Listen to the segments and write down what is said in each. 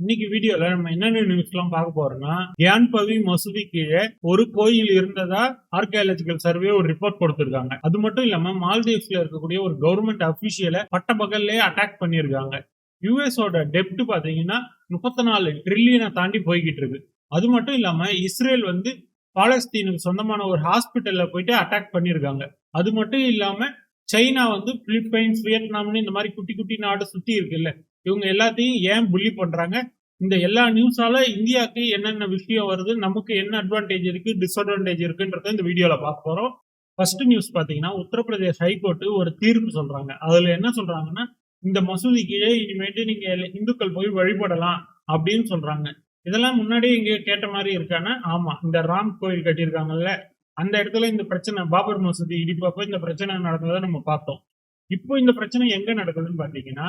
இன்னைக்கு வீடியோல நம்ம என்னென்ன நியூஸ் எல்லாம் பார்க்க போறோம்னா கியான்பவி மசூதி கீழே ஒரு கோயில் இருந்ததா ஆர்கியாலஜிக்கல் சர்வே ஒரு ரிப்போர்ட் கொடுத்திருக்காங்க. அது மட்டும் இல்லாம மால்தீவ்ஸ்ல இருக்கக்கூடிய ஒரு கவர்மெண்ட் அபிஷியலை பட்ட பகல்லே அட்டாக் பண்ணியிருக்காங்க. யூஎஸோட டெப்ட் பாத்தீங்கன்னா முப்பத்தி நாலு ட்ரில்லியனை தாண்டி போய்கிட்டு இருக்கு. அது மட்டும் இல்லாம இஸ்ரேல் வந்து பாலஸ்தீனுக்கு சொந்தமான ஒரு ஹாஸ்பிட்டல்ல போயிட்டு அட்டாக் பண்ணியிருக்காங்க. அது மட்டும் இல்லாம சைனா வந்து பிலிப்பைன்ஸ் வியட்நாம்னு இந்த மாதிரி குட்டி குட்டி நாடு சுத்தி இருக்குல்ல இவங்க எல்லாத்தையும் ஏன் புள்ளி பண்றாங்க? இந்த எல்லா நியூஸால இந்தியாவுக்கு என்னென்ன விஷயம் வருது? நமக்கு என்ன அட்வான்டேஜ் இருக்கு? டிஸ்அட்வான்டேஜ் இருக்குன்றத இந்த வீடியோல பார்க்க போறோம். ஃபர்ஸ்ட் நியூஸ் பாத்தீங்கன்னா உத்தரப்பிரதேஷ் ஹைகோர்ட் ஒரு தீர்ப்பு சொல்றாங்க. அதுல என்ன சொல்றாங்கன்னா இந்த மசூதி கீழே இனிமேட்டு நீங்க இந்துக்கள் போய் வழிபடலாம் அப்படின்னு சொல்றாங்க. இதெல்லாம் முன்னாடியே இங்க கேட்ட மாதிரி இருக்கானா? ஆமா. இந்த ராம் கோயில் கட்டியிருக்காங்கல்ல அந்த இடத்துல இந்த பிரச்சனை பாபர் மசூதி இடிப்பப்ப இந்த பிரச்சனை நடந்ததை நம்ம பார்த்தோம். இப்போ இந்த பிரச்சனை எங்க நடக்குதுன்னு பாத்தீங்கன்னா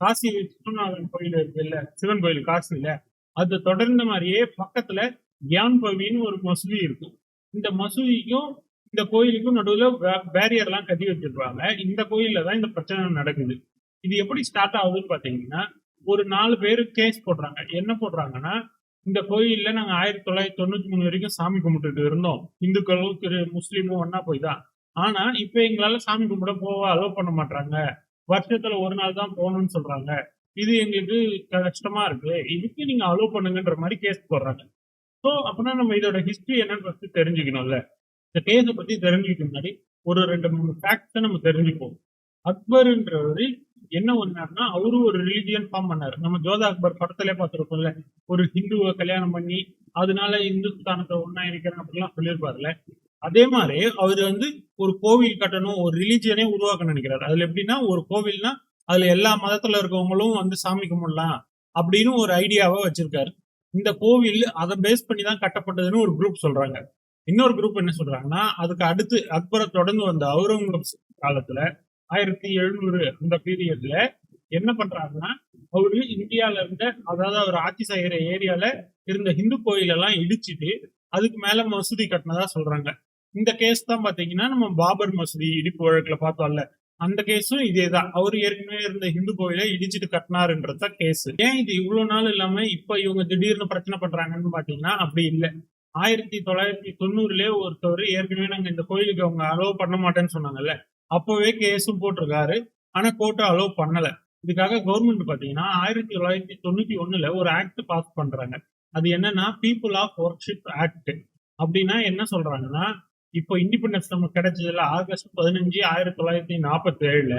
காசி விஸ்வநாதன் கோயில் இருக்குல்ல சிவன் கோயில் காசியில அது தொடர்ந்த மாதிரியே பக்கத்துல கியான்பவின்னு ஒரு மசூதி இருக்கும் இந்த மசூதிக்கும் இந்த கோயிலுக்கும் நடுவில் பேரியர்லாம் கட்டி வச்சிருப்பாங்க. இந்த கோயில்ல தான் இந்த பிரச்சனை நடக்குது. இது எப்படி ஸ்டார்ட் ஆகுதுன்னு பாத்தீங்கன்னா ஒரு நாலு பேர் கேஸ் போடுறாங்க. என்ன போடுறாங்கன்னா இந்த கோயில்ல நாங்க ஆயிரத்தி தொள்ளாயிரத்தி தொண்ணூத்தி மூணு வரைக்கும் சாமி கும்பிட்டுட்டு இருந்தோம். இந்துக்களும் திரு முஸ்லீமும் ஒன்னா போய் தான். ஆனா இப்ப எங்களால சாமி கும்பிட போக அலோவ் பண்ண மாட்டாங்க வருஷத்துல ஒரு நாள் தான் போகணும்னு சொல்றாங்க. இது எங்களுக்கு கஷ்டமா இருக்கு. இதுக்கு நீங்க அலோவ் பண்ணுங்கன்ற மாதிரி கேஸ் போடுறாங்க. ஸோ அப்படின்னா நம்ம இதோட ஹிஸ்டரி என்னன்னு ஃபர்ஸ்ட் தெரிஞ்சுக்கணும்ல. இந்த கேஸை பத்தி தெரிஞ்சுக்க முன்னாடி ஒரு ரெண்டு மூணு ஃபேக்ட்ஸை நம்ம தெரிஞ்சுப்போம். அக்பர்ன்றவர் என்ன பண்ணாருன்னா அவரும் ஒரு ரிலீஜியன் ஃபார்ம் பண்ணாரு. நம்ம ஜோதா அக்பர் படத்திலே பார்த்துருப்போம்ல. ஒரு ஹிந்துவை கல்யாணம் பண்ணி அதனால இந்துஸ்தானத்தை ஒன்னா இருக்கிறேன் அப்படிலாம் சொல்லியிருப்பாருல்ல. அதே மாதிரி அவர் வந்து ஒரு கோவில் கட்டணும் ஒரு ரிலீஜியனே உருவாக்க நினைக்கிறார். அதுல எப்படின்னா ஒரு கோவில்னா அதுல எல்லா மதத்துல இருக்கவங்களும் வந்து சாமி கும்பிடலாம் அப்படின்னு ஒரு ஐடியாவை வச்சிருக்காரு. இந்த கோவில் அதை பேஸ் பண்ணி தான் கட்டப்பட்டதுன்னு ஒரு குரூப் சொல்றாங்க. இன்னொரு குரூப் என்ன சொல்றாங்கன்னா அதுக்கு அடுத்து அக்பரை தொடர்ந்து வந்த அவுரங்கசீப் காலத்துல ஆயிரத்தி எழுநூறு அந்த பீரியட்ல என்ன பண்றாருன்னா அவரு இந்தியால இருந்த அதாவது அவர் ஆட்சி செய்கிற ஏரியால இருந்த ஹிந்து கோயிலெல்லாம் இடிச்சிட்டு அதுக்கு மேல மசூதி கட்டினதா சொல்றாங்க. இந்த கேஸ் தான் பாத்தீங்கன்னா நம்ம பாபர் மசூதி இடிப்பு வழக்குல பார்த்தோம்ல அந்த கேஸும் இதே தான் அவர் ஏற்கனவே இருந்த இந்து கோயிலை இடிச்சிட்டு கட்டினாருன்றது தான் கேஸ் ஏன் இது இவ்வளவு நாள் இல்லாம இப்ப இவங்க திடீர்னு பிரச்சனை பண்றாங்கன்னு பாத்தீங்கன்னா அப்படி இல்லை. ஆயிரத்தி தொள்ளாயிரத்தி தொண்ணூறுலயே ஒருத்தவர் ஏற்கனவே நாங்க இந்த கோயிலுக்கு அவங்க அலோவ் பண்ண மாட்டேன்னு சொன்னாங்கல்ல அப்பவே கேஸும் போட்டிருக்காரு. ஆனா கோர்ட்டை அலோவ் பண்ணல. இதுக்காக கவர்மெண்ட் பாத்தீங்கன்னா ஆயிரத்தி தொள்ளாயிரத்தி தொண்ணூத்தி ஒண்ணுல ஒரு ஆக்ட் பாஸ் பண்றாங்க. அது என்னன்னா பீப்புள் ஆஃப் ஒர்க்ஷிப் ஆக்ட் அப்படின்னா என்ன சொல்றாங்கன்னா இப்போ இண்டிபெண்டன்ஸ் நமக்கு கிடைச்சதுல ஆகஸ்ட் பதினஞ்சு ஆயிரத்தி தொள்ளாயிரத்தி நாற்பத்தி ஏழுல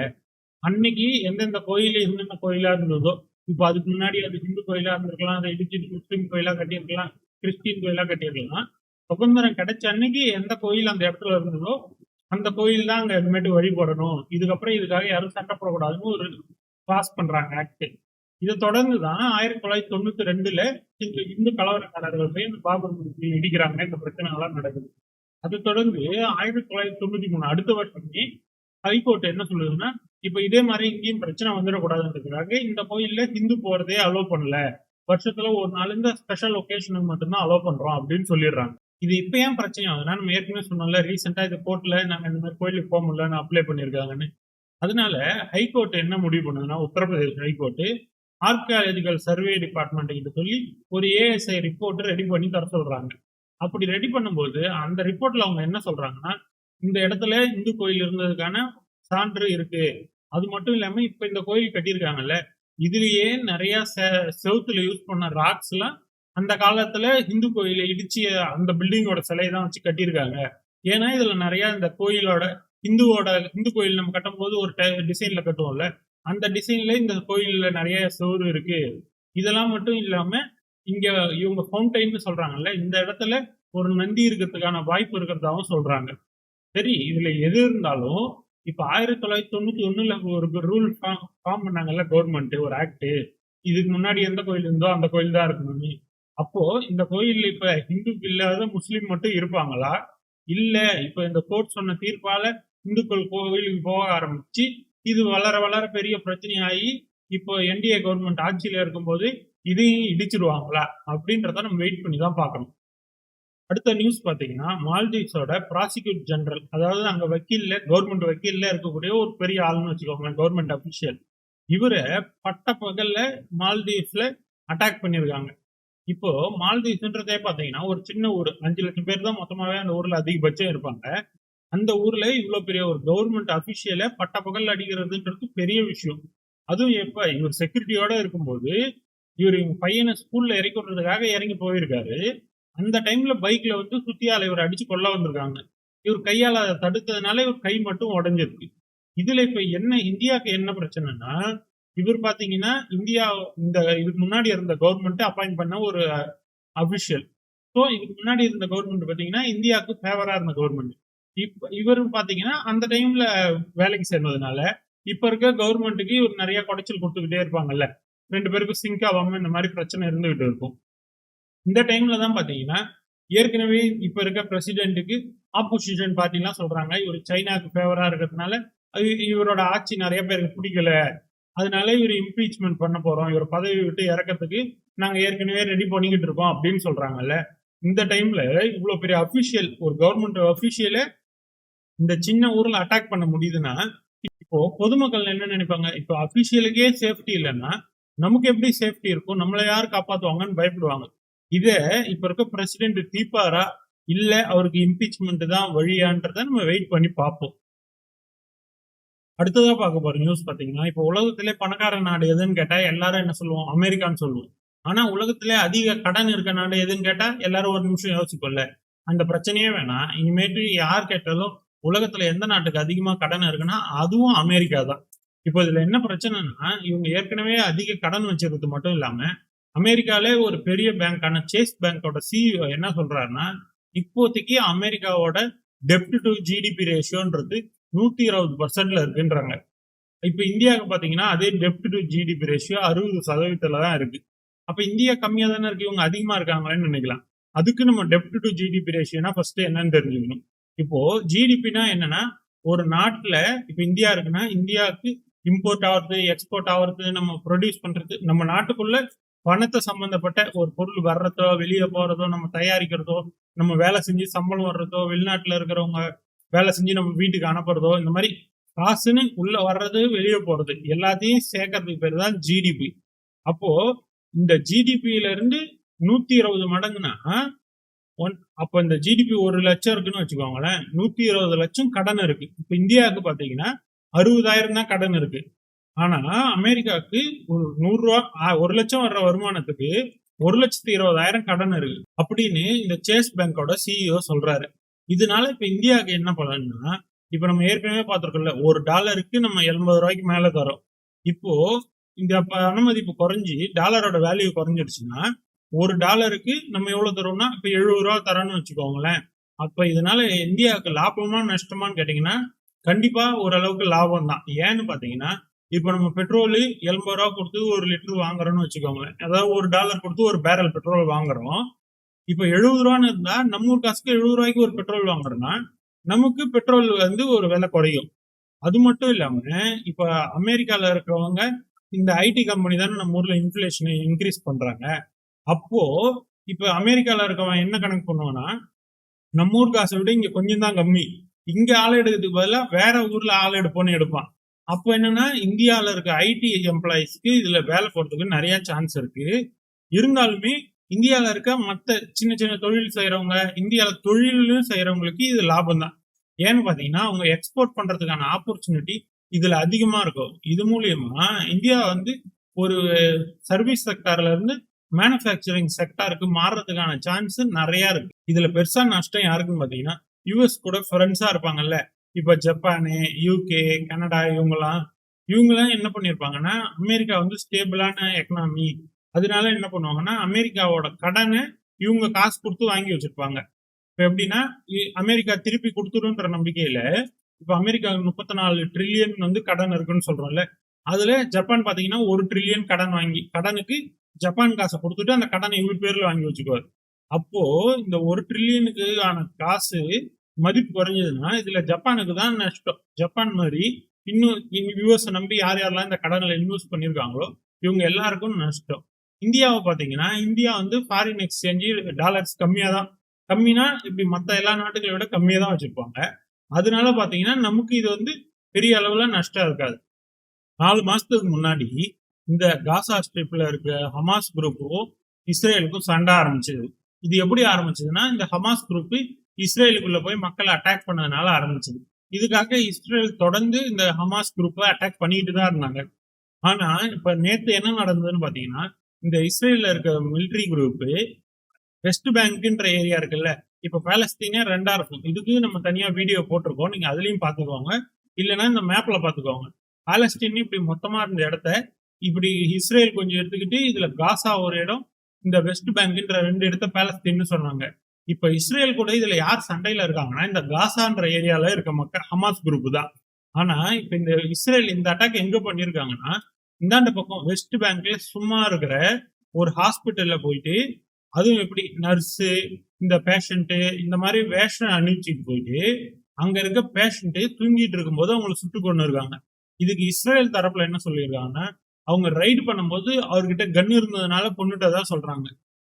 அன்னைக்கு எந்தெந்த கோயில் என்னென்ன கோயிலா இருந்ததோ இப்போ அதுக்கு முன்னாடி அது ஹிந்து கோயிலா இருந்திருக்கலாம் அதை இடிச்சு முஸ்லீம் கோயிலா கட்டியிருக்கலாம் கிறிஸ்டின் கோயிலா கட்டியிருக்கலாம். சுதந்திரம் கிடைச்ச அன்னைக்கு எந்த கோயில் அந்த இடத்துல இருந்ததோ அந்த கோயில் தான் அங்க இனிமேட்டு வழிபடணும். இதுக்கப்புறம் இதுக்காக யாரும் சண்டை போடக்கூடாதுன்னு ஒரு பாஸ் பண்றாங்க ஆக்ட் இதை தொடர்ந்து தான் ஆயிரத்தி தொள்ளாயிரத்தி தொண்ணூத்தி ரெண்டுல இந்த இந்து கலவரக்காரர்கள் போய் இந்த பாபர் இடிக்கிறாங்க. இந்த பிரச்சனை எல்லாம் நடக்குது. அது தொடர்ந்து ஆயிரத்தி தொள்ளாயிரத்தி தொண்ணூத்தி மூணு அடுத்த வருஷமே ஹைகோர்ட் என்ன சொல்லுதுன்னா இப்ப இதே மாதிரி இங்கேயும் பிரச்சனை வந்துடக்கூடாதுன்றதுக்காக இந்த கோயில்ல ஹிந்து போறதே அலோவ் பண்ணல. வருஷத்துல ஒரு நாள் இந்த ஸ்பெஷல் ஒகேஷனுக்கு மட்டும்தான் அலோவ் பண்றோம் அப்படின்னு சொல்லிடுறாங்க. இது இப்ப ஏன் பிரச்சனை ஆகுதுன்னா நம்ம ஏற்கனவே சொன்னோம்ல ரீசெண்டா இது கோர்ட்ல நாங்க இந்த மாதிரி கோயிலுக்கு போக முடியலன்னு அப்ளை பண்ணிருக்காங்கன்னு அதனால ஹைகோர்ட் என்ன முடிவு பண்ணுதுன்னா Uttar Pradesh high court archaeological survey department கிட்ட சொல்லி ஒரு ஏஎஸ்ஐ ரிப்போர்ட் ரெடி பண்ணி தர சொல்றாங்க. அப்படி ரெடி பண்ணும்போது அந்த ரிப்போர்ட்ல அவங்க என்ன சொல்றாங்கன்னா இந்த இடத்துல இந்து கோயில் இருந்ததுக்கான சான்று இருக்கு. அது மட்டும் இல்லாம இப்ப இந்த கோயில் கட்டியிருக்காங்கல்ல இதுலயே நிறைய செவுத்துல யூஸ் பண்ண ராக்ஸ் எல்லாம் அந்த காலத்துல இந்து கோயிலை இடிச்சு அந்த பில்டிங்கோட சிலையை தான் வச்சு கட்டியிருக்காங்க. ஏன்னா இதுல நிறைய இந்த கோயிலோட இந்துவோட இந்து கோயில் நம்ம கட்டும்போது ஒரு டிசைன்ல கட்டுவோம்ல அந்த டிசைன்ல இந்த கோயில்ல நிறைய சோறு இருக்கு. இதெல்லாம் மட்டும் இல்லாம இங்க இவங்க ஃபவுண்டைன்னு சொல்றாங்கல்ல இந்த இடத்துல ஒரு நந்தி இருக்கிறதுக்கான வாய்ப்பு இருக்கிறதாவும் சொல்றாங்க. சரி இதுல எது இருந்தாலும் இப்ப ஆயிரத்தி தொள்ளாயிரத்தி தொண்ணூத்தி ஒண்ணுல ஒரு ரூல் ஃபார்ம் பண்ணாங்கல்ல கவர்மெண்ட் ஒரு ஆக்ட் இதுக்கு முன்னாடி எந்த கோயில் இருந்தோ அந்த கோயில் தான் இருக்கணும் அப்போ இந்த கோயில்ல இப்ப ஹிந்து இல்லாத முஸ்லீம் மட்டும் இருப்பாங்களா? இல்ல இப்ப இந்த கோர்ட் சொன்ன தீர்ப்பால இந்துக்கள் கோவிலுக்கு போக ஆரம்பிச்சு இது வளர வளர பெரிய பிரச்சனையாகி இப்போ என்டிஏ கவர்மெண்ட் ஆட்சியில இருக்கும்போது இதையும் இடிச்சிருவாங்களா அப்படின்றத நம்ம வெயிட் பண்ணி தான் பார்க்கணும். அடுத்த நியூஸ் பார்த்தீங்கன்னா மால்தீவ்ஸோட ப்ராசிக்யூட் ஜெனரல் அதாவது அங்கே வக்கீல்ல கவர்மெண்ட் வக்கீல்ல இருக்கக்கூடிய ஒரு பெரிய ஆள்னு வச்சுக்கோங்க கவர்மெண்ட் அஃபிஷியல் இவரை பட்ட பகல்ல மால்தீவ்ஸ்ல அட்டாக் பண்ணியிருக்காங்க. இப்போ மால்தீவ்ஸ்ன்றதே பார்த்தீங்கன்னா ஒரு சின்ன ஊர் அஞ்சு லட்சம் பேர் தான் மொத்தமாகவே அந்த ஊரில் அதிகபட்சம் இருப்பாங்க. அந்த ஊர்ல இவ்வளோ பெரிய ஒரு கவர்மெண்ட் அஃபிஷியலை பட்ட பகல் அடிக்கிறதுன்றது பெரிய விஷயம். அதுவும் எப்போ இவர் செக்யூரிட்டியோட இருக்கும்போது இவர் பையனை ஸ்கூல்ல இறக்கி விடுறதுக்காக இறங்கி போயிருக்காரு. அந்த டைம்ல பைக்ல வந்து சுத்தியால இவர் அடிச்சு கொல்ல வந்திருக்காங்க. இவர் கையால அதை தடுத்ததுனால இவர் கை மட்டும் உடஞ்சிருக்கு. இதுல இப்ப என்ன இந்தியாவுக்கு என்ன பிரச்சனைனா இவர் பாத்தீங்கன்னா இந்தியா இந்த இதுக்கு முன்னாடி இருந்த கவர்மெண்ட் அப்பாயிண்ட் பண்ண ஒரு அபிஷியல் ஸோ இதுக்கு முன்னாடி இருந்த கவர்மெண்ட் பாத்தீங்கன்னா இந்தியாவுக்கு ஃபேவரா இருந்த கவர்மெண்ட் இப்ப இவரும் பாத்தீங்கன்னா அந்த டைம்ல வேலைக்கு சேர்ந்ததுனால இப்ப இருக்க கவர்மெண்ட்டுக்கு இவர் நிறைய குடைச்சல் கொடுத்துக்கிட்டே இருப்பாங்கல்ல. ரெண்டு பேருக்கும் சிங்க் ஆகாம இந்த மாதிரி பிரச்சனை இருந்துகிட்டு இருக்கும். இந்த டைம்ல தான் பாத்தீங்கன்னா ஏற்கனவே இப்ப இருக்க பிரசிடென்ட்டுக்கு ஆப்போசிஷன் பார்ட்டிலாம் சொல்றாங்க. இவர் சைனாக்கு ஃபேவரா இருக்கிறதுனால அது இவரோட ஆட்சி நிறைய பேருக்கு பிடிக்கல. அதனால இவர் இம்பீச்மெண்ட் பண்ண போறோம். இவர் பதவி விட்டு இறக்கிறதுக்கு நாங்க ஏற்கனவே ரெடி பண்ணிக்கிட்டு இருக்கோம் அப்படின்னு சொல்றாங்கல்ல. இந்த டைம்ல இவ்வளோ பெரிய அஃபிஷியல் ஒரு கவர்மெண்ட் அபிஷியல இந்த சின்ன ஊர்ல அட்டாக் பண்ண முடியுதுன்னா இப்போ பொதுமக்கள் என்ன நினைப்பாங்க? இப்போ அஃபிஷியலுக்கே சேஃப்டி இல்லைன்னா நமக்கு எப்படி சேஃப்டி இருக்கும்? நம்மளை யார் காப்பாத்துவாங்கன்னு பயப்படுவாங்க. இதே இப்ப இருக்க பிரசிடென்ட் தீப்பாரா? இல்ல அவருக்கு இம்பீச்மெண்ட் தான் வழியான்றத நம்ம வெயிட் பண்ணி பார்ப்போம். அடுத்ததாக பார்க்க போற நியூஸ் பாத்தீங்கன்னா இப்போ உலகத்திலே பணக்கார நாடு எதுன்னு கேட்டா எல்லாரும் என்ன சொல்லுவோம்? அமெரிக்கான்னு சொல்லுவோம். ஆனா உலகத்திலே அதிக கடன் இருக்க நாடு எதுன்னு கேட்டா எல்லாரும் ஒரு நிமிஷம் யோசிக்கல அந்த பிரச்சனையே வேணாம். இனிமேட்டு யார் கேட்டாலும் உலகத்துல எந்த நாட்டுக்கு அதிகமா கடன் இருக்குன்னா அதுவும் அமெரிக்கா தான். இப்போ இதுல என்ன பிரச்சனைனா இவங்க ஏற்கனவே அதிக கடன் வச்சிருக்கிறது மட்டும் இல்லாம அமெரிக்காலே ஒரு பெரிய பேங்கான சேஸ் பேங்கோட சிஇஓ என்ன சொல்றாருன்னா இப்போதைக்கு அமெரிக்காவோட டெப்ட் டு ஜிடிபி ரேஷியோன்றது நூத்தி இருபது பர்சன்ட்ல இருக்குன்றாங்க. இப்ப இந்தியாவுக்கு பாத்தீங்கன்னா அதே டெப்ட் டு ஜிடிபி ரேஷியோ அறுபது சதவீதத்துல தான் இருக்கு. அப்ப இந்தியா கம்மியா தானே இருக்கு இவங்க அதிகமா இருக்காங்களேன்னு நினைக்கலாம். அதுக்கு நம்ம டெப்ட் டு ஜிடிபி ரேஷியோனா ஃபர்ஸ்ட் என்னன்னு தெரிஞ்சுக்கணும். இப்போ ஜிடிபினா என்னன்னா ஒரு நாட்டுல இப்ப இந்தியா இருக்குன்னா இந்தியாவுக்கு இம்போர்ட் ஆகுறது எக்ஸ்போர்ட் ஆகுறது நம்ம ப்ரொடியூஸ் பண்றது நம்ம நாட்டுக்குள்ள பணத்தை சம்பந்தப்பட்ட ஒரு பொருள் வர்றதோ வெளியே போறதோ நம்ம தயாரிக்கிறதோ நம்ம வேலை செஞ்சு சம்பளம் வர்றதோ வெளிநாட்டுல இருக்கிறவங்க வேலை செஞ்சு நம்ம வீட்டுக்கு அனுப்புறதோ இந்த மாதிரி காசுன்னு உள்ள வர்றது வெளியே போறது எல்லாத்தையும் சேர்க்கறதுக்கு பேர் தான் ஜிடிபி அப்போ இந்த ஜிடிபியில இருந்து நூத்தி இருபது மடங்குனா ஒன் அப்ப இந்த ஜிடிபி ஒரு லட்சம் இருக்குன்னு வச்சுக்கோங்களேன் நூத்தி இருபது லட்சம் கடன் இருக்கு. இப்ப இந்தியாவுக்கு பாத்தீங்கன்னா அறுபதாயிரம் தான் கடன் இருக்கு. ஆனா அமெரிக்காவுக்கு ஒரு நூறு ரூபா ஆ, ஒரு லட்சம் வர்ற வருமானத்துக்கு ஒரு லட்சத்தி இருபதாயிரம் கடன் இருக்கு. அப்படின்னு இந்த சேஸ் பேங்கோட சிஇஓ சொல்றாரு. இதனால இப்ப இந்தியாவுக்கு என்ன பலன்னா இப்ப நம்ம ஏற்கனவே பார்த்துருக்கோம்ல ஒரு டாலருக்கு நம்ம எண்பது ரூபாய்க்கு மேல தரோம். இப்போ இந்த பண மதிப்பு குறைஞ்சி டாலரோட வேல்யூ குறைஞ்சிடுச்சுன்னா ஒரு டாலருக்கு நம்ம எவ்வளவு தரோம்னா இப்ப எழுபது ரூபா தரோம்னு வச்சுக்கோங்களேன். அப்ப இதனால இந்தியாவுக்கு லாபமா நஷ்டமான்னு கேட்டீங்கன்னா கண்டிப்பா ஓரளவுக்கு லாபம் தான் ஏன்னு பாத்தீங்கன்னா இப்ப நம்ம பெட்ரோல் எண்பது ரூபா கொடுத்து ஒரு லிட்டர் வாங்குறோம்னு வச்சுக்கோங்களேன். அதாவது ஒரு டாலர் கொடுத்து ஒரு பேரல் பெட்ரோல் வாங்குறோம். இப்ப எழுபது ரூபான்னு இருந்தா நம்ம காசுக்கு எழுபது ரூபாய்க்கு ஒரு பெட்ரோல் வாங்குறோம்னா நமக்கு பெட்ரோல் வந்து ஒரு விலை குறையும். அது மட்டும் இல்லாம இப்ப அமெரிக்கால இருக்கிறவங்க இந்த ஐடி கம்பெனி தானே நம்ம ஊர்ல இன்ஃபிளேஷனை இன்க்ரீஸ் பண்றாங்க. அப்போ இப்ப அமெரிக்கால இருக்கவன் என்ன கணக்கு பண்ணுவான்னா நம்ம ஊர் காசை விட இங்க கொஞ்சம் தான் கம்மி. இங்க ஆள் எடுக்கிறதுக்கு பதிலாக வேற ஊர்ல ஆள் எடுப்போம்னு எடுப்பான். அப்போ என்னன்னா இந்தியாவில் இருக்க ஐடி எம்ப்ளாயிஸ்க்கு இதுல வேலை போறதுக்கு நிறைய சான்ஸ் இருக்கு. இருந்தாலுமே இந்தியாவில் இருக்க மற்ற சின்ன சின்ன தொழில் செய்கிறவங்க இந்தியாவில் தொழிலும் செய்கிறவங்களுக்கு இது லாபம் தான். ஏன்னு பார்த்தீங்கன்னா அவங்க எக்ஸ்போர்ட் பண்ணுறதுக்கான ஆப்பர்ச்சுனிட்டி இதில் அதிகமாக இருக்கும். இது மூலியமா இந்தியா வந்து ஒரு சர்வீஸ் செக்டார்லேருந்து மேனுஃபேக்சரிங் செக்டாருக்கு மாறுறதுக்கான சான்ஸ் நிறையா இருக்கு. இதில் பெருசாக நஷ்டம் யாருக்குன்னு பார்த்தீங்கன்னா யூஎஸ் கூட ஃப்ரெண்ட்ஸா இருப்பாங்கல்ல. இப்ப ஜப்பானு யூகே கனடா இவங்கெல்லாம் இவங்கெல்லாம் என்ன பண்ணியிருப்பாங்கன்னா அமெரிக்கா வந்து ஸ்டேபிளான எக்கனாமி அதனால என்ன பண்ணுவாங்கன்னா அமெரிக்காவோட கடனை இவங்க காசு கொடுத்து வாங்கி வச்சிருப்பாங்க. இப்போ எப்படின்னா இ- அமெரிக்கா திருப்பி கொடுத்துருன்ற நம்பிக்கையில இப்போ அமெரிக்கா முப்பத்தி நாலு ட்ரில்லியன் வந்து கடன் இருக்குன்னு சொல்றோம்ல அதுல ஜப்பான் பாத்தீங்கன்னா ஒரு ட்ரில்லியன் கடன் வாங்கி கடனுக்கு ஜப்பான் காசை கொடுத்துட்டு அந்த கடனை இவ்வளோ பேர்ல வாங்கி வச்சுக்குவார். அப்போ இந்த ஒரு ட்ரில்லியனுக்கு ஆன காசு மதிப்பு குறைஞ்சதுன்னா இதுல ஜப்பானுக்கு தான் நஷ்டம். ஜப்பான் மாதிரி இன்னும் யூஎஸ் நம்பி யார் யாரெல்லாம் இந்த கடனில் இன்வெஸ்ட் பண்ணியிருக்காங்களோ இவங்க எல்லாருக்கும் நஷ்டம். இந்தியாவை பார்த்தீங்கன்னா இந்தியா வந்து ஃபாரின் எக்ஸ்சேஞ்சு டாலர்ஸ் கம்மியாக தான் கம்மினா இப்படி மற்ற எல்லா நாட்டுகளை விட கம்மியாக தான் வச்சுருப்பாங்க. அதனால பார்த்தீங்கன்னா நமக்கு இது வந்து பெரிய அளவில் நஷ்டம் இருக்காது. நாலு மாதத்துக்கு முன்னாடி இந்த காசா ஸ்ட்ரிப்பில் இருக்க ஹமாஸ் குரூப்பும் இஸ்ரேலுக்கும் சண்டை ஆரம்பிச்சது. இது எப்படி ஆரம்பிச்சதுன்னா இந்த ஹமாஸ் குரூப்பு இஸ்ரேலுக்குள்ள போய் மக்களை அட்டாக் பண்ணதுனால ஆரம்பிச்சது. இதுக்காக இஸ்ரேல் தொடர்ந்து இந்த ஹமாஸ் குரூப்பை அட்டாக் பண்ணிட்டு தான் இருந்தாங்க. ஆனா இப்ப நேத்து என்ன நடந்ததுன்னு பாத்தீங்கன்னா இந்த இஸ்ரேல்ல இருக்க மிலிட்ரி குரூப்பு வெஸ்ட் பேங்க்ன்ற ஏரியா இருக்குல்ல இப்ப பாலஸ்தீனே ரெண்டா இருக்கும். இதுக்கு நம்ம தனியா வீடியோ போட்டிருக்கோம். நீங்க அதுலயும் பாத்துக்கோங்க. இல்லைன்னா இந்த மேப்ல பாத்துக்கோங்க. பாலஸ்தீன் இப்படி மொத்தமா இருந்த இடத்த இப்படி இஸ்ரேல் கொஞ்சம் எடுத்துக்கிட்டு இதுல காசா ஒரு இடம் இந்த வெஸ்ட் பேங்க்ன்ற ரெண்டு இடத்த பாலஸ்தீன்னு சொன்னாங்க. இப்ப இஸ்ரேல் கூட இதுல யார் சண்டையில இருக்காங்கன்னா இந்த காசான்ற ஏரியால இருக்க மக்கள் ஹமாஸ் குரூப் தான். ஆனா இப்ப இந்த இஸ்ரேல் இந்த அட்டாக் எங்க பண்ணிருக்காங்கன்னா இந்தாண்ட பக்கம் வெஸ்ட் பேங்க்ல சும்மா இருக்கிற ஒரு ஹாஸ்பிட்டல்ல போயிட்டு அதுவும் எப்படி நர்ஸு இந்த பேஷண்ட்டு இந்த மாதிரி வேஷம் அணிவிச்சிட்டு போயிட்டு அங்க இருக்க பேஷண்ட்டு தூங்கிட்டு இருக்கும்போது அவங்கள சுட்டு கொண்டு இருக்காங்க இதுக்கு இஸ்ரேல் தரப்புல என்ன சொல்லியிருக்காங்கன்னா அவங்க ரைடு பண்ணும்போது அவர்கிட்ட கன் இருந்ததுனால கொண்டுட்டதா சொல்றாங்க.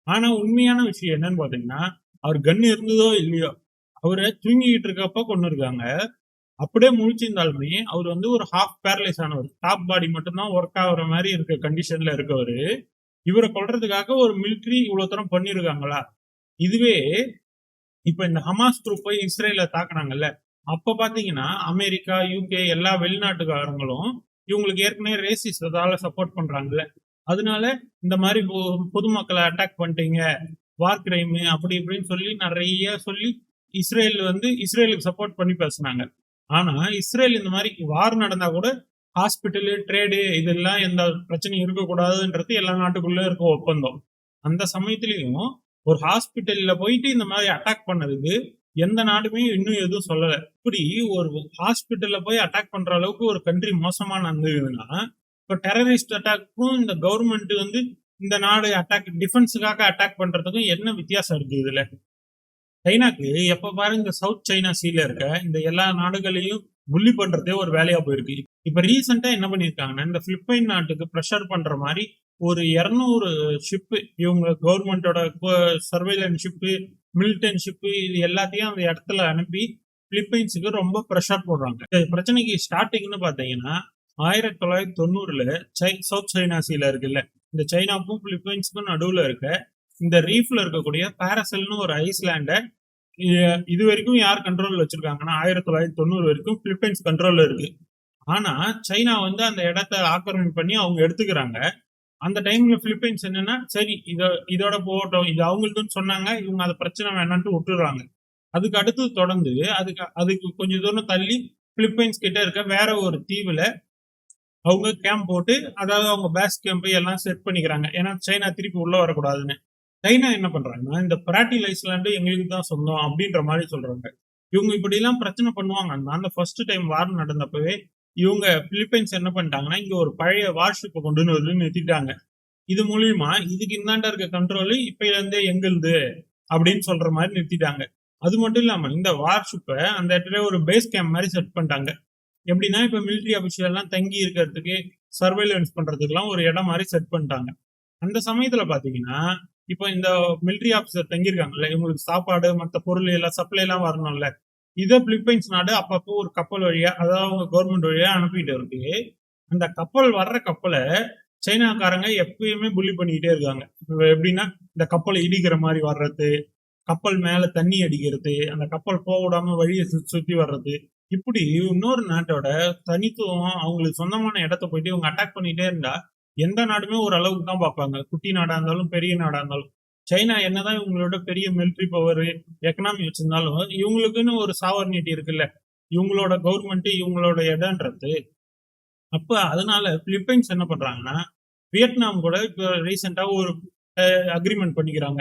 ஆனா உண்மையான விஷயம் என்னன்னு பாத்தீங்கன்னா அவர் கன் இருந்ததோ இல்லையோ அவரை தூங்கிட்டு இருக்கப்ப கொண்டு இருக்காங்க. அப்படியே முழிச்சிருந்தாலுமே அவர் வந்து ஒரு ஹாஃப் பேரலைஸ் ஆனவர். டாப் பாடி மட்டும்தான் ஒர்க் ஆகுற மாதிரி இருக்க கண்டிஷன்ல இருக்கவரு. இவரை கொல்றதுக்காக ஒரு மிலிட்ரி இவ்வளவு தூரம் பண்ணிருக்காங்களா? இதுவே இப்ப இந்த ஹமாஸ் குரூப் போய் இஸ்ரேல தாக்குனாங்கல்ல அப்ப பாத்தீங்கன்னா அமெரிக்கா யூகே எல்லா வெளிநாட்டுக்காரங்களும் இவங்களுக்கு ஏற்கனவே ரேசிஸ்டால சப்போர்ட் பண்றாங்கல்ல. அதனால இந்த மாதிரி பொ- பொதுமக்களை அட்டாக் பண்ணிட்டீங்க. வார் கிரைம் அப்படி இப்படின்னு சொல்லி நிறைய சொல்லி இஸ்ரேல் வந்து இஸ்ரேலுக்கு சப்போர்ட் பண்ணி பேசுனாங்க. ஆனா இஸ்ரேல் இந்த மாதிரி வார் நடந்தா கூட ஹாஸ்பிட்டலு ட்ரேடு இதெல்லாம் எந்த பிரச்சனையும் இருக்கக்கூடாதுன்றது எல்லா நாட்டுக்குள்ளே இருக்க ஒப்பந்தம். அந்த சமயத்திலயும் ஒரு ஹாஸ்பிட்டலில் போயிட்டு இந்த மாதிரி அட்டாக் பண்ணதுக்கு எந்த நாடுமே இன்னும் எதுவும் சொல்லலை. இப்படி ஒரு ஹாஸ்பிட்டலில் போய் அட்டாக் பண்ணுற அளவுக்கு ஒரு கண்ட்ரி மோசமாக நடந்ததுன்னா இப்போ டெரரிஸ்ட் அட்டாக்கும் இந்த கவர்மெண்ட் வந்து இந்த நாடு அட்டாக் டிஃபென்ஸுக்காக அட்டாக் பண்றதுக்கும் என்ன வித்தியாசம் இருக்கு இதுல? சைனாக்கு எப்ப பாரு இந்த சவுத் சைனா சீல இருக்க இந்த எல்லா நாடுகளையும் புள்ளி பண்றதே ஒரு வேலையா போயிருக்கு. இப்ப ரீசெண்டா என்ன பண்ணிருக்காங்கன்னா இந்த பிலிப்பைன் நாட்டுக்கு ப்ரெஷர் பண்ற மாதிரி ஒரு இரநூறு ஷிப்பு இவங்க கவர்மெண்டோட சர்வேலன்ஸ் ஷிப்பு மிலிட்டன் ஷிப்பு இது எல்லாத்தையும் அந்த இடத்துல அனுப்பி பிலிப்பைன்ஸுக்கு ரொம்ப ப்ரெஷர் போடுறாங்க. பிரச்சனைக்கு ஸ்டார்டிங்னு பாத்தீங்கன்னா ஆயிரத்தி தொள்ளாயிரத்தி தொண்ணூறுல சை சவுத் சைனா சீல இருக்குல்ல இந்த சைனாக்கும் பிலிப்பைன்ஸுக்கும் நடுவில் இருக்க இந்த ரீஃப்ல இருக்கக்கூடிய பாரசல்னு ஒரு ஐஸ்லாண்டை இது- வரைக்கும் யார் கண்ட்ரோல் வச்சிருக்காங்கன்னா ஆயிரத்தி தொள்ளாயிரத்தி தொண்ணூறு வரைக்கும் பிலிப்பைன்ஸ் கண்ட்ரோல்ல இருக்கு. ஆனா சைனா வந்து அந்த இடத்த ஆக்கிரமிப்பு பண்ணி அவங்க எடுத்துக்கிறாங்க. அந்த டைம்ல பிலிப்பைன்ஸ் என்னன்னா சரி இதை இதோட போகட்டும் இது அவங்களுக்குன்னு சொன்னாங்க இவங்க அதை பிரச்சனை வேணான்ட்டு விட்டுறாங்க அதுக்கு அடுத்து தொடர்ந்து அதுக்கு அதுக்கு கொஞ்சம் தூரம் தள்ளி பிலிப்பைன்ஸ் கிட்ட இருக்க வேற ஒரு தீவுல அவங்க கேம்ப் போட்டு அதாவது அவங்க பேஸ் கேம்ப் எல்லாம் செட் பண்ணிக்கிறாங்க. ஏன்னா சைனா திருப்பி உள்ள வரக்கூடாதுன்னு. சைனா என்ன பண்றாங்கன்னா இந்த பிராட்டில் ஐஸ்லாண்டு எங்களுக்கு தான் சொந்தம் அப்படின்ற மாதிரி சொல்றாங்க. இவங்க இப்படிலாம் பிரச்சனை பண்ணுவாங்க அந்த ஃபர்ஸ்ட் டைம் வார் நடந்தப்பவே இவங்க பிலிப்பைன்ஸ் என்ன பண்ணிட்டாங்கன்னா இங்க ஒரு பழைய வார்ஷிப்பை கொண்டு வந்து நிறுத்திட்டாங்க. இது மூலியமா இதுக்கு இந்தாண்ட இருக்க கண்ட்ரோலு இப்ப இருந்தே எங்களுது அப்படின்னு சொல்ற மாதிரி நிறுத்திட்டாங்க. அது மட்டும் இல்லாம இந்த வார்ஷிப்பை அந்த இடத்துல ஒரு பேஸ் கேம்ப் மாதிரி செட் பண்ணிட்டாங்க. எப்படின்னா இப்போ மிலிட்ரி அபிஷியல் எல்லாம் தங்கி இருக்கிறதுக்கு சர்வைலன்ஸ் பண்றதுக்கெல்லாம் ஒரு இடம் மாதிரி செட் பண்ணிட்டாங்க. அந்த சமயத்துல பாத்தீங்கன்னா இப்போ இந்த மிலிட்ரி ஆஃபீஸர் தங்கியிருக்காங்கல்ல இவங்களுக்கு சாப்பாடு மற்ற பொருள் எல்லாம் சப்ளை எல்லாம் வரணும்ல. இதை பிலிப்பைன்ஸ் நாடு அப்பப்போ ஒரு கப்பல் வழியா அதாவது அவங்க கவர்மெண்ட் வழியா அனுப்பிட்டு இருக்கு. அந்த கப்பல் வர்ற கப்பலை சைனாக்காரங்க எப்பயுமே புள்ளி பண்ணிக்கிட்டே இருக்காங்க. எப்படின்னா இந்த கப்பலை இடிக்கிற மாதிரி வர்றது கப்பல் மேல தண்ணி அடிக்கிறது அந்த கப்பல் போக விடாம வழியை சுற்றி சுத்தி வர்றது இப்படி இன்னொரு நாட்டோட தனித்துவம் அவங்களுக்கு சொந்தமான இடத்த போயிட்டு இவங்க அட்டாக் பண்ணிட்டே இருந்தா எந்த நாடுமே ஒரு அளவுக்கு தான் பார்ப்பாங்க. குட்டி நாடா இருந்தாலும் பெரிய நாடா இருந்தாலும். சைனா என்னதான் இவங்களோட பெரிய மிலிட்ரி பவர் எக்கனாமி வச்சிருந்தாலும் இவங்களுக்குன்னு ஒரு சாவர்னிட்டி இருக்குல்ல. இவங்களோட கவர்மெண்ட் இவங்களோட இடன்றது அப்ப அதனால பிலிப்பைன்ஸ் என்ன பண்றாங்கன்னா வியட்நாம் கூட இப்போ ரீசெண்டா ஒரு அக்ரிமெண்ட் பண்ணிக்கிறாங்க.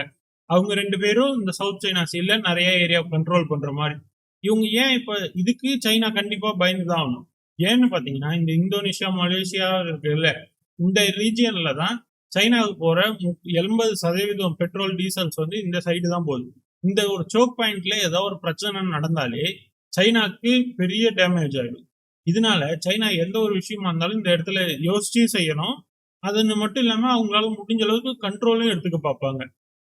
அவங்க ரெண்டு பேரும் இந்த சவுத் சைனா சீல நிறைய ஏரியா கண்ட்ரோல் பண்ற மாதிரி. இவங்க ஏன் இப்போ இதுக்கு சைனா கண்டிப்பா பயந்துதான் ஆகணும் ஏன்னு பார்த்தீங்கன்னா இந்த இந்தோனேஷியா மலேசியா இருக்குல்ல இந்த ரீஜியனில் தான் சைனாவுக்கு போகிற எண்பது சதவீதம் பெட்ரோல் டீசல்ஸ் வந்து இந்த சைடு தான் போகுது. இந்த ஒரு சோக் பாயிண்ட்ல ஏதோ ஒரு பிரச்சனை நடந்தாலே சைனாக்கு பெரிய டேமேஜ் ஆகிடும் இதனால சைனா எந்த ஒரு விஷயமா இருந்தாலும் இந்த இடத்துல யோசிச்சு செய்யணும். அது மட்டும் இல்லாமல் அவங்களால முடிஞ்ச அளவுக்கு கண்ட்ரோலும் எடுத்துக்க பார்ப்பாங்க.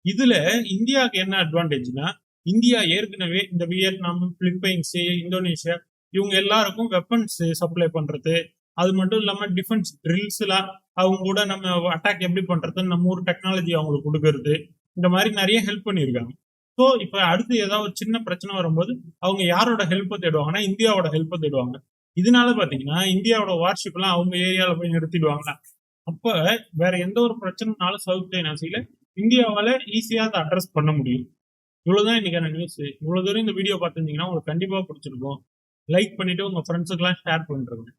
இதுல இந்தியாவுக்கு என்ன அட்வான்டேஜ்னா இந்தியா ஏற்கனவே இந்த வியட்நாம் பிலிப்பைன்ஸ் இந்தோனேஷியா இவங்க எல்லாருக்கும் வெப்பன்ஸ் சப்ளை பண்ணுறது அது மட்டும் இல்லாமல் டிஃபென்ஸ் ட்ரில்ஸ் எல்லாம் அவங்க கூட நம்ம அட்டாக் எப்படி பண்ணுறதுன்னு நம்ம ஊர் டெக்னாலஜி அவங்களுக்கு கொடுக்கறது. இந்த மாதிரி நிறைய ஹெல்ப் பண்ணியிருக்காங்க. ஸோ இப்போ அடுத்து ஏதாவது ஒரு சின்ன பிரச்சனை வரும்போது அவங்க யாரோட ஹெல்ப்பை தேடுவாங்கன்னா இந்தியாவோட ஹெல்ப்பை தேடுவாங்க. இதனால பார்த்தீங்கன்னா இந்தியாவோட வார்ஷிப்லாம் அவங்க ஏரியாவில் போய் நிறுத்திடுவாங்க. அப்போ வேற எந்த ஒரு பிரச்சனைனாலும் சவுத் சைனாசியில் இந்தியாவால் இந்தியாவால அதை அட்ரஸ் பண்ண முடியும். இவ்வளோதான் இன்னைக்கான நியூஸ் இவ்வளோ தூரம் இந்த வீடியோ பார்த்துருந்தீங்கன்னா உங்களுக்கு கண்டிப்பாக பிடிச்சிருக்கும். லைக் பண்ணிட்டு உங்க ஃப்ரெண்ட்ஸுக்கெல்லாம் ஷேர் பண்ணிருங்க